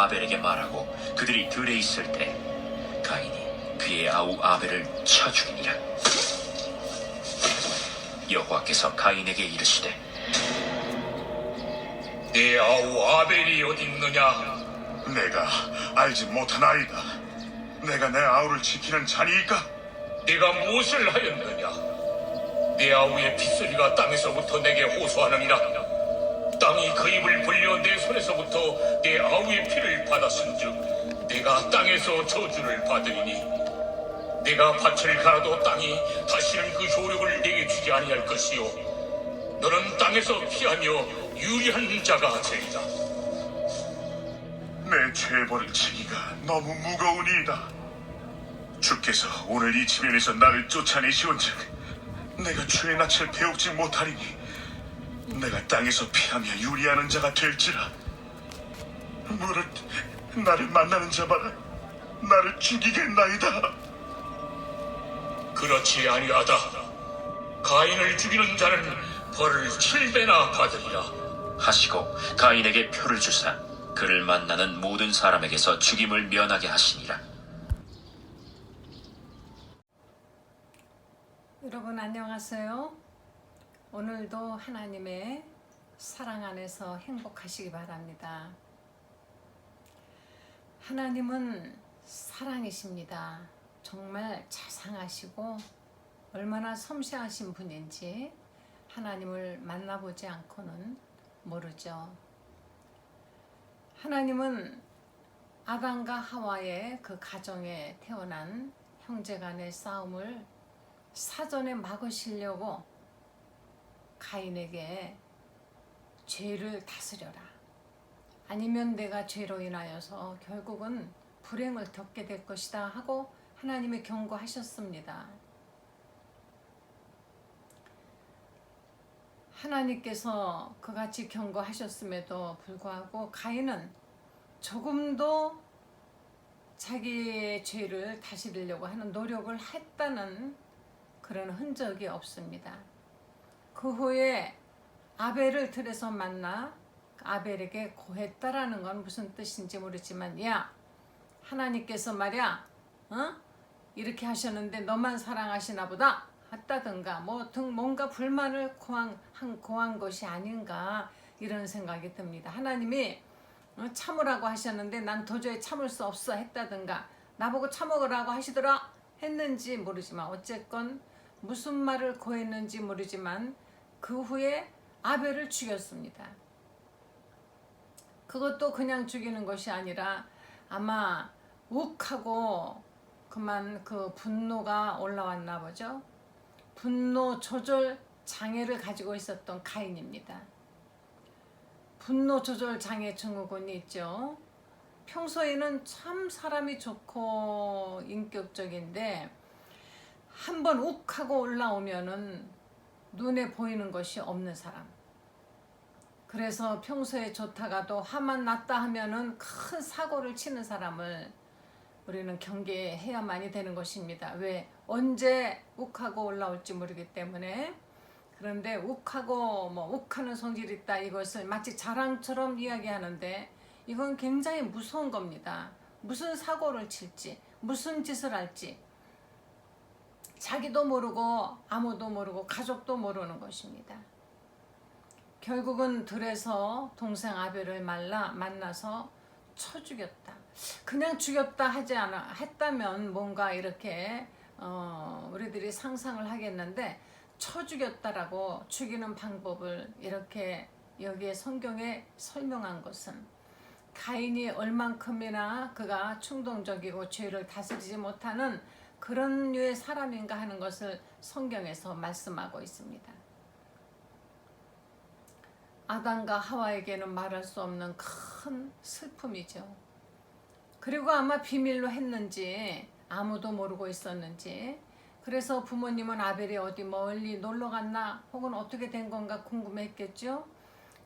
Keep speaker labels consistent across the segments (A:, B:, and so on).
A: 아벨에게 말하고 그들이 들에 있을 때 가인이 그의 아우 아벨을 쳐 죽이니라. 여호와께서 가인에게 이르시되
B: 내 아우 아벨이 어디 있느냐?
C: 내가 알지 못하나이다. 내가 내 아우를 지키는 자니까
B: 내가 무엇을 하였느냐? 내 아우의 피소리가 땅에서부터 내게 호소하느니라. 땅이 그 입을 벌려 내 손에서부터 내 아우의 피를 받았은즉 내가 땅에서 저주를 받으리니 내가 밭을 갈아도 땅이 다시는 그 효력을 내게 주지 아니할 것이요 너는 땅에서 피하며 유리한 자가 되이다내
C: 죄벌을 지기가 너무 무거우니이다 주께서 오늘 이 지면에서 나를 쫓아내시온즉 내가 죄의 낯을 배우지 못하리니 내가 땅에서 피하며 유리하는 자가 될지라 무릇 나를 만나는 자마다 나를 죽이겠나이다
B: 그렇지 아니하다 가인을 죽이는 자는 벌을 7배나 받으리라
A: 하시고 가인에게 표를 주사 그를 만나는 모든 사람에게서 죽임을 면하게 하시니라
D: 여러분 안녕하세요 오늘도 하나님의 사랑 안에서 행복하시기 바랍니다. 하나님은 사랑이십니다. 정말 자상하시고 얼마나 섬세하신 분인지 하나님을 만나보지 않고는 모르죠. 하나님은 아담과 하와의 그 가정에 태어난 형제간의 싸움을 사전에 막으시려고 가인에게 죄를 다스려라. 아니면 내가 죄로 인하여서 결국은 불행을 겪게 될 것이다 하고 하나님의 경고하셨습니다. 하나님께서 그같이 경고하셨음에도 불구하고 가인은 조금도 자기의 죄를 다스리려고 하는 노력을 했다는 그런 흔적이 없습니다. 그 후에 아벨을 들에서 만나 아벨에게 고했다라는 건 무슨 뜻인지 모르지만 야 하나님께서 말이야 어? 이렇게 하셨는데 너만 사랑하시나 보다 했다든가 뭐 등 뭔가 불만을 고한, 한, 고한 것이 아닌가 이런 생각이 듭니다 하나님이 어, 참으라고 하셨는데 난 도저히 참을 수 없어 했다든가 나보고 참으라고 하시더라 했는지 모르지만 어쨌건 무슨 말을 고했는지 모르지만 그 후에 아벨을 죽였습니다. 그것도 그냥 죽이는 것이 아니라 아마 욱하고 그만 그 분노가 올라왔나 보죠. 분노 조절 장애를 가지고 있었던 가인입니다. 분노 조절 장애 증후군이 있죠. 평소에는 참 사람이 좋고 인격적인데 한번 욱 하고 올라오면은 눈에 보이는 것이 없는 사람. 그래서 평소에 좋다가도 화만 났다 하면은 큰 사고를 치는 사람을 우리는 경계해야만이 되는 것입니다. 왜? 언제 욱하고 올라올지 모르기 때문에. 그런데 욱하고 뭐 욱하는 성질이 있다 이것을 마치 자랑처럼 이야기하는데 이건 굉장히 무서운 겁니다. 무슨 사고를 칠지, 무슨 짓을 할지 자기도 모르고 아무도 모르고 가족도 모르는 것입니다. 결국은 들에서 동생 아벨을 말라 만나서 쳐 죽였다. 그냥 죽였다 하지 않아 했다면 뭔가 이렇게 어, 우리들이 상상을 하겠는데 쳐 죽였다라고 죽이는 방법을 이렇게 여기에 성경에 설명한 것은 가인이 얼만큼이나 그가 충동적이고 죄를 다스리지 못하는 그런 류의 사람인가 하는 것을 성경에서 말씀하고 있습니다. 아담과 하와에게는 말할 수 없는 큰 슬픔이죠. 그리고 아마 비밀로 했는지 아무도 모르고 있었는지 그래서 부모님은 아벨이 어디 멀리 놀러 갔나 혹은 어떻게 된 건가 궁금했겠죠.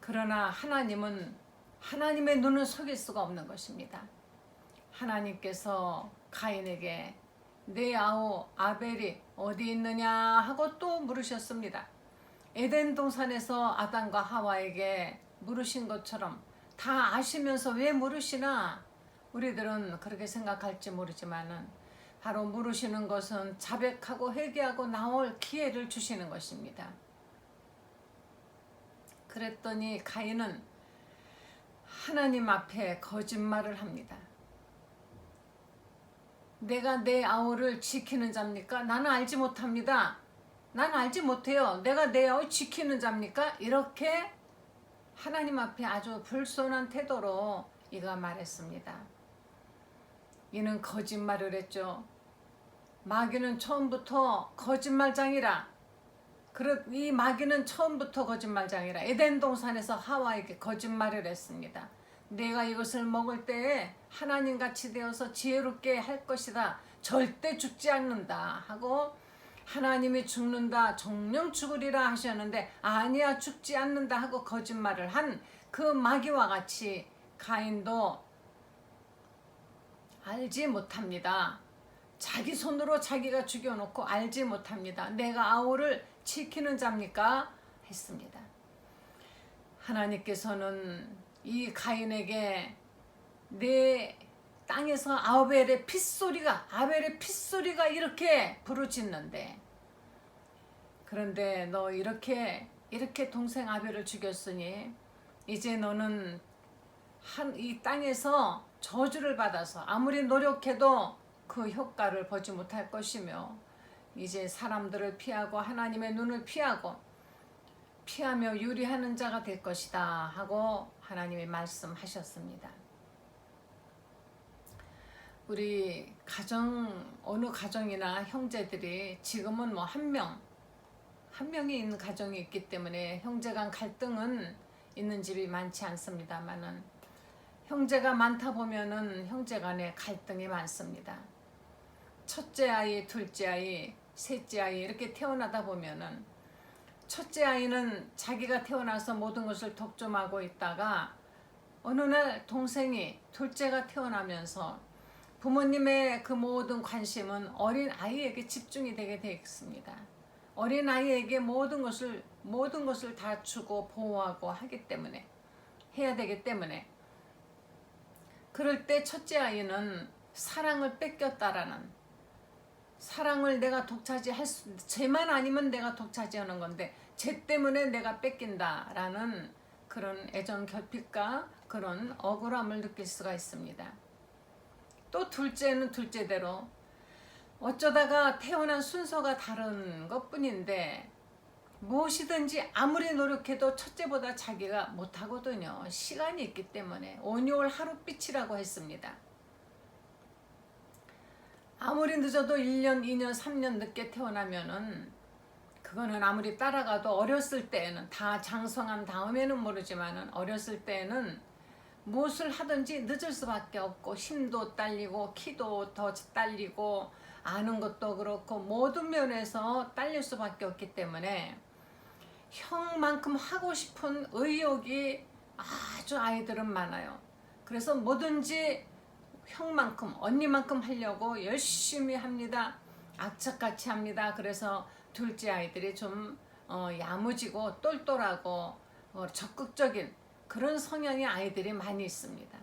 D: 그러나 하나님은 하나님의 눈을 속일 수가 없는 것입니다. 하나님께서 가인에게 내 네 아우 아벨이 어디 있느냐 하고 또 물으셨습니다. 에덴 동산에서 아담과 하와에게 물으신 것처럼 다 아시면서 왜 물으시나? 우리들은 그렇게 생각할지 모르지만은 바로 물으시는 것은 자백하고 회개하고 나올 기회를 주시는 것입니다. 그랬더니 가인은 하나님 앞에 거짓말을 합니다. 내가 내 아우를 지키는 자입니까? 나는 알지 못합니다. 나는 알지 못해요. 내가 내 아우 지키는 자입니까? 이렇게 하나님 앞에 아주 불손한 태도로 이가 말했습니다. 이는 거짓말을 했죠. 마귀는 처음부터 거짓말장이라. 이 마귀는 처음부터 거짓말장이라 에덴 동산에서 하와에게 거짓말을 했습니다. 내가 이것을 먹을 때에 하나님 같이 되어서 지혜롭게 할 것이다. 절대 죽지 않는다. 하고 하나님이 죽는다. 종령 죽으리라 하셨는데 아니야 죽지 않는다 하고 거짓말을 한 그 마귀와 같이 가인도 알지 못합니다. 자기 손으로 자기가 죽여놓고 알지 못합니다. 내가 아우를 지키는 자입니까? 했습니다. 하나님께서는 이 가인에게 내 땅에서 아벨의 핏소리가 아벨의 핏소리가 이렇게 부르짖는데 그런데 너 이렇게 이렇게 동생 아벨을 죽였으니 이제 너는 한 이 땅에서 저주를 받아서 아무리 노력해도 그 효과를 보지 못할 것이며 이제 사람들을 피하고 하나님의 눈을 피하고 피하며 유리하는 자가 될 것이다 하고 하나님이 말씀하셨습니다. 우리 가정 어느 가정이나 형제들이 지금은 뭐 한 명, 한 명이 있는 가정이 있기 때문에 형제간 갈등은 있는 집이 많지 않습니다만은 형제가 많다 보면은 형제간에 갈등이 많습니다. 첫째 아이, 둘째 아이, 셋째 아이 이렇게 태어나다 보면은 첫째 아이는 자기가 태어나서 모든 것을 독점하고 있다가 어느 날 동생이 둘째가 태어나면서 부모님의 그 모든 관심은 어린 아이에게 집중이 되게 되겠습니다. 어린 아이에게 모든 것을 모든 것을 다 주고 보호하고 하기 때문에 해야 되기 때문에 그럴 때 첫째 아이는 사랑을 뺏겼다라는 사랑을 내가 독차지할 수, 죄만 아니면 내가 독차지하는 건데 죄 때문에 내가 뺏긴다라는 그런 애정 결핍과 그런 억울함을 느낄 수가 있습니다. 또 둘째는 둘째대로 어쩌다가 태어난 순서가 다른 것 뿐인데 무엇이든지 아무리 노력해도 첫째보다 자기가 못하거든요. 시간이 있기 때문에 온유월 하루빛이라고 했습니다. 아무리 늦어도 1년, 2년, 3년 늦게 태어나면은 그거는 아무리 따라가도 어렸을 때에는 다 장성한 다음에는 모르지만은 어렸을 때에는 무엇을 하든지 늦을 수밖에 없고 힘도 딸리고 키도 더 딸리고 아는 것도 그렇고 모든 면에서 딸릴 수밖에 없기 때문에 형만큼 하고 싶은 의욕이 아주 아이들은 많아요. 그래서 뭐든지 형만큼 언니만큼 하려고 열심히 합니다. 악착같이 합니다. 그래서 둘째 아이들이 좀 어, 야무지고 똘똘하고 어, 적극적인 그런 성향의 아이들이 많이 있습니다.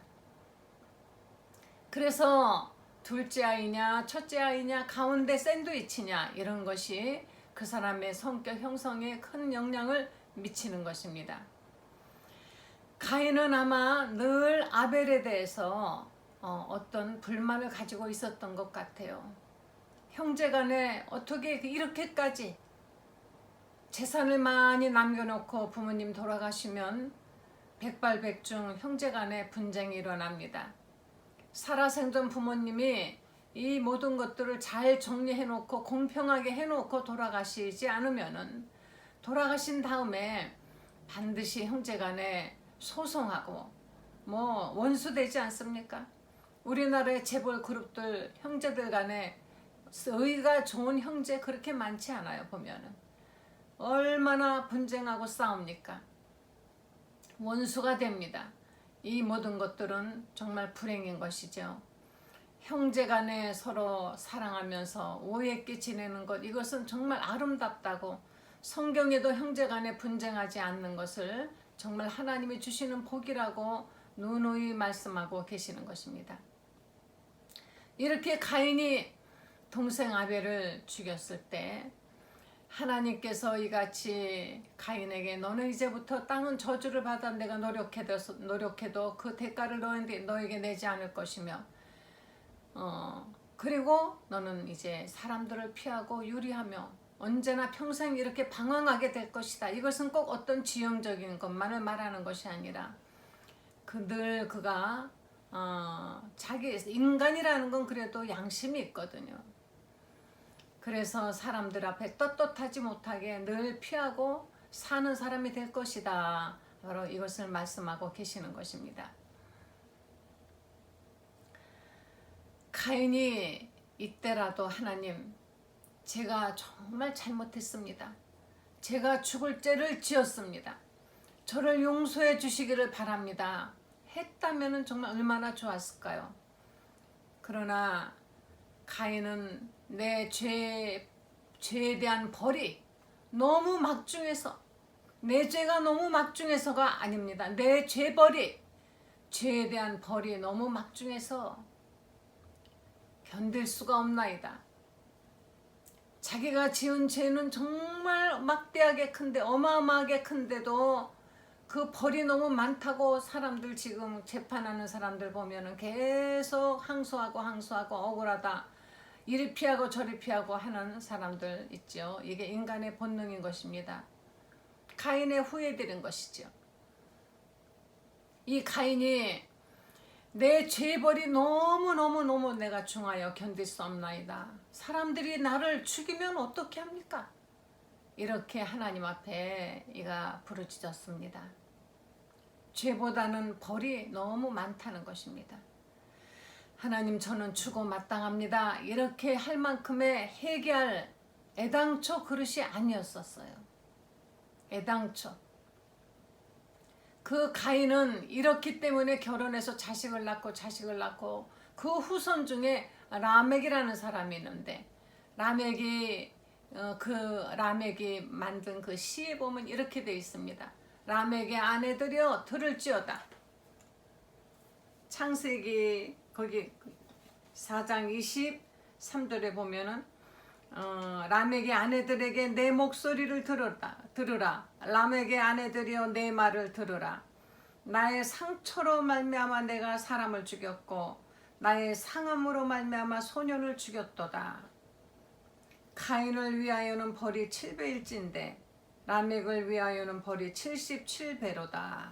D: 그래서 둘째 아이냐, 첫째 아이냐, 가운데 샌드위치냐 이런 것이 그 사람의 성격 형성에 큰 영향을 미치는 것입니다. 가인은 아마 늘 아벨에 대해서 어, 떤 불만을 가지고 있었던 것 같아요. 형제 간에 어떻게 그 이렇게까지 재산을 많이 남겨놓고 부모님 돌아가시면 백발백중 형제 간에 분쟁이 일어납니다. 살아생전 부모님이 이 모든 것들을 잘 정리해놓고 공평하게 해놓고 돌아가시지 않으면은 돌아가신 다음에 반드시 형제 간에 소송하고 뭐 원수되지 않습니까? 우리나라의 재벌 그룹들 형제들 간에 의가 좋은 형제 그렇게 많지 않아요 보면은 얼마나 분쟁하고 싸웁니까 원수가 됩니다 이 모든 것들은 정말 불행인 것이죠 형제 간에 서로 사랑하면서 오해 있게 지내는 것 이것은 정말 아름답다고 성경에도 형제 간에 분쟁하지 않는 것을 정말 하나님이 주시는 복이라고 누누이 말씀하고 계시는 것입니다. 이렇게 가인이 동생 아벨을 죽였을 때 하나님께서 이같이 가인에게 너는 이제부터 땅은 저주를 받아 내가 노력해도, 노력해도 그 대가를 너에게, 너에게 내지 않을 것이며 어, 그리고 너는 이제 사람들을 피하고 유리하며 언제나 평생 이렇게 방황하게 될 것이다. 이것은 꼭 어떤 지형적인 것만을 말하는 것이 아니라 그늘 그가 어, 자기 인간이라는 건 그래도 양심이 있거든요. 그래서 사람들 앞에 떳떳하지 못하게 늘 피하고 사는 사람이 될 것이다. 바로 이것을 말씀하고 계시는 것입니다. 가인이 이때라도 하나님, 제가 정말 잘못했습니다. 제가 죽을 죄를 지었습니다. 저를 용서해 주시기를 바랍니다. 했다면 정말 얼마나 좋았을까요? 그러나 가인은 내 죄, 죄에 대한 벌이 너무 막중해서 내 죄가 너무 막중해서가 아닙니다. 내 죄벌이 죄에 대한 벌이 너무 막중해서 견딜 수가 없나이다. 자기가 지은 죄는 정말 막대하게 큰데 어마어마하게 큰데도 그 벌이 너무 많다고 사람들 지금 재판하는 사람들 보면은 계속 항소하고 항소하고 억울하다. 이리 피하고 저리 피하고 하는 사람들 있죠. 이게 인간의 본능인 것입니다. 가인의 후예들인 것이죠. 이 가인이 내 죄벌이 너무너무너무 내가 중하여 견딜 수 없나이다. 사람들이 나를 죽이면 어떻게 합니까? 이렇게 하나님 앞에 이가 부르짖었습니다. 죄보다는 벌이 너무 많다는 것입니다. 하나님 저는 주고 마땅합니다. 이렇게 할 만큼의 해결 애당초 그릇이 아니었었어요. 애당초. 그 가인은 이렇기 때문에 결혼해서 자식을 낳고 자식을 낳고 그 후손 중에 라멕이라는 사람이 있는데 라멕이 어, 그 라멕이 만든 그 시에 보면 이렇게 되어 있습니다. 라멕의 아내들여 들을지어다. 창세기 거기 4장 23절에 보면은 어, 라멕의 아내들에게 내 목소리를 들으라, 들으라. 라멕의 아내들여내 말을 들으라. 나의 상처로 말미암아 내가 사람을 죽였고 나의 상함으로 말미암아 소년을 죽였도다. 가인을 위하여는 벌이 7배일진데 라멕을 위하여는 벌이 77배로다.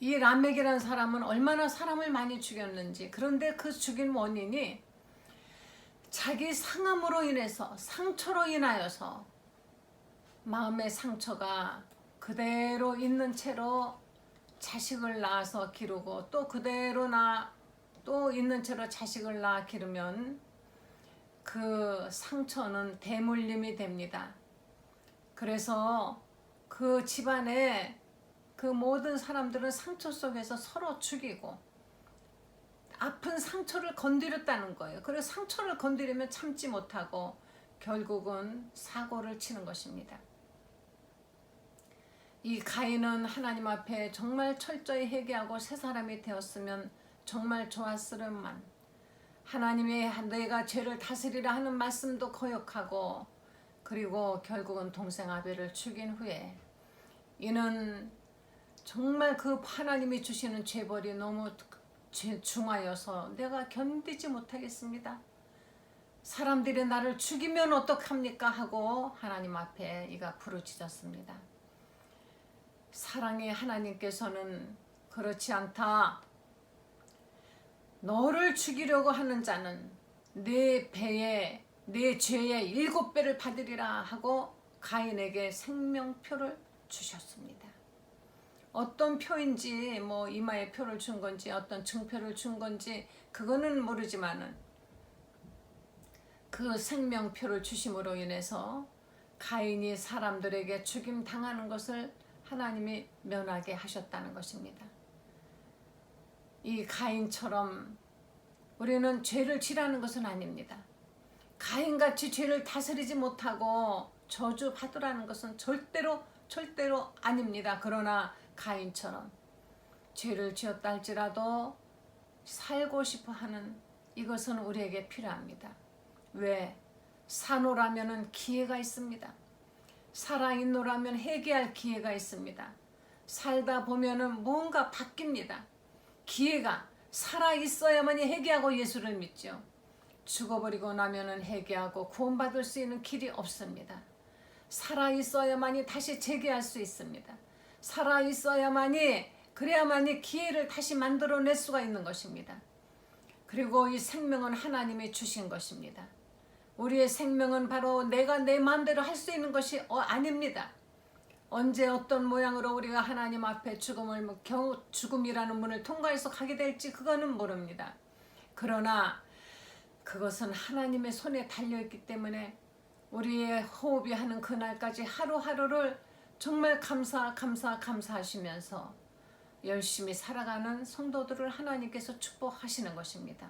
D: 이 라멕이라는 사람은 얼마나 사람을 많이 죽였는지 그런데 그 죽인 원인이 자기 상함으로 인해서 상처로 인하여서 마음의 상처가 그대로 있는 채로 자식을 낳아서 기르고 또 그대로 나또 있는 채로 자식을 낳아 기르면 그 상처는 대물림이 됩니다. 그래서 그 집안에 그 모든 사람들은 상처 속에서 서로 죽이고 아픈 상처를 건드렸다는 거예요. 그래서 상처를 건드리면 참지 못하고 결국은 사고를 치는 것입니다. 이 가인은 하나님 앞에 정말 철저히 회개하고 새 사람이 되었으면 정말 좋았으련만 하나님의 내가 죄를 다스리라 하는 말씀도 거역하고 그리고 결국은 동생 아벨을 죽인 후에 이는 정말 그 하나님이 주시는 죄벌이 너무 중하여서 내가 견디지 못하겠습니다. 사람들이 나를 죽이면 어떡합니까 하고 하나님 앞에 이가 부르짖었습니다. 사랑의 하나님께서는 그렇지 않다. 너를 죽이려고 하는 자는 네 배에 네 죄의 일곱 배를 받으리라 하고 가인에게 생명표를 주셨습니다. 어떤 표인지 뭐 이마에 표를 준 건지 어떤 증표를 준 건지 그거는 모르지만은 그 생명표를 주심으로 인해서 가인이 사람들에게 죽임 당하는 것을 하나님이 면하게 하셨다는 것입니다. 이 가인처럼 우리는 죄를 지라는 것은 아닙니다. 가인같이 죄를 다스리지 못하고 저주받으라는 것은 절대로 절대로 아닙니다. 그러나 가인처럼 죄를 지었다 할지라도 살고 싶어 하는 이것은 우리에게 필요합니다. 왜? 사노라면 기회가 있습니다. 살아있노라면 회개할 기회가 있습니다. 살다 보면은 뭔가 바뀝니다. 기회가 살아 있어야만이 회개하고 예수를 믿죠. 죽어버리고 나면은 회개하고 구원받을 수 있는 길이 없습니다. 살아 있어야만이 다시 재개할 수 있습니다. 살아 있어야만이 그래야만이 기회를 다시 만들어낼 수가 있는 것입니다. 그리고 이 생명은 하나님이 주신 것입니다. 우리의 생명은 바로 내가 내 마음대로 할 수 있는 것이 어, 아닙니다. 언제 어떤 모양으로 우리가 하나님 앞에 죽음을 겨우 죽음이라는 문을 통과해서 가게 될지 그거는 모릅니다. 그러나 그것은 하나님의 손에 달려 있기 때문에 우리의 호흡이 하는 그날까지 하루하루를 정말 감사 감사 감사하시면서 열심히 살아가는 성도들을 하나님께서 축복하시는 것입니다.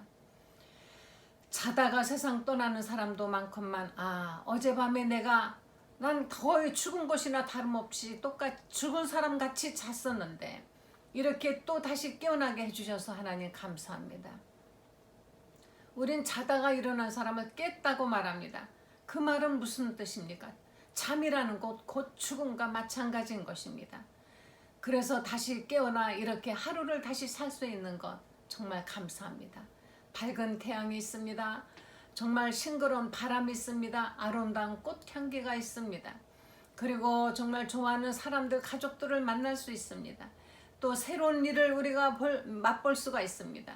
D: 자다가 세상 떠나는 사람도 많건만 아 어젯밤에 내가 난 거의 죽은 것이나 다름없이 똑같이 죽은 사람 같이 잤었는데 이렇게 또 다시 깨어나게 해주셔서 하나님 감사합니다. 우린 자다가 일어난 사람을 깼다고 말합니다. 그 말은 무슨 뜻입니까? 잠이라는 것곧 죽음과 마찬가지인 것입니다. 그래서 다시 깨어나 이렇게 하루를 다시 살 수 있는 것 정말 감사합니다. 밝은 태양이 있습니다. 정말 싱그러운 바람이 있습니다. 아름다운 꽃 향기가 있습니다. 그리고 정말 좋아하는 사람들, 가족들을 만날 수 있습니다. 또 새로운 일을 우리가 볼, 맛볼 수가 있습니다.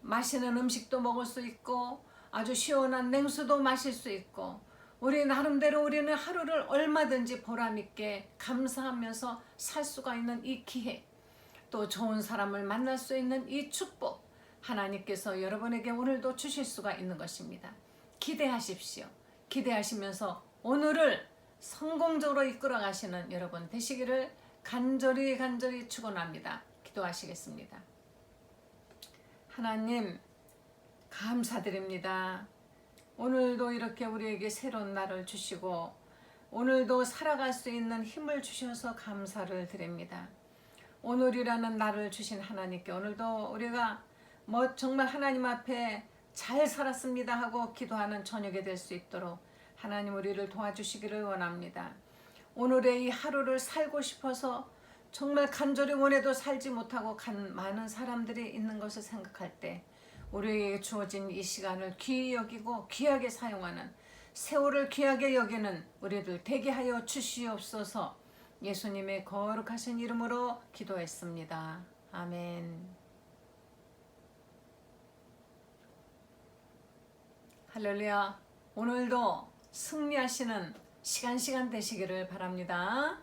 D: 맛있는 음식도 먹을 수 있고 아주 시원한 냉수도 마실 수 있고 우리 나름대로 우리는 하루를 얼마든지 보람있게 감사하면서 살 수가 있는 이 기회 또 좋은 사람을 만날 수 있는 이 축복 하나님께서 여러분에게 오늘도 주실 수가 있는 것입니다. 기대하십시오. 기대하시면서 오늘을 성공적으로 이끌어 가시는 여러분 되시기를 간절히 간절히 축원합니다. 기도하시겠습니다. 하나님 감사드립니다. 오늘도 이렇게 우리에게 새로운 날을 주시고 오늘도 살아갈 수 있는 힘을 주셔서 감사를 드립니다. 오늘이라는 날을 주신 하나님께 오늘도 우리가 뭐 정말 하나님 앞에 잘 살았습니다 하고 기도하는 저녁이 될 수 있도록 하나님 우리를 도와주시기를 원합니다. 오늘의 이 하루를 살고 싶어서 정말 간절히 원해도 살지 못하고 간 많은 사람들이 있는 것을 생각할 때 우리에게 주어진 이 시간을 귀히 여기고 귀하게 사용하는 세월을 귀하게 여기는 우리들 되게 하여 주시옵소서 예수님의 거룩하신 이름으로 기도했습니다. 아멘. 할렐루야. 오늘도 승리하시는 시간 시간 되시기를 바랍니다.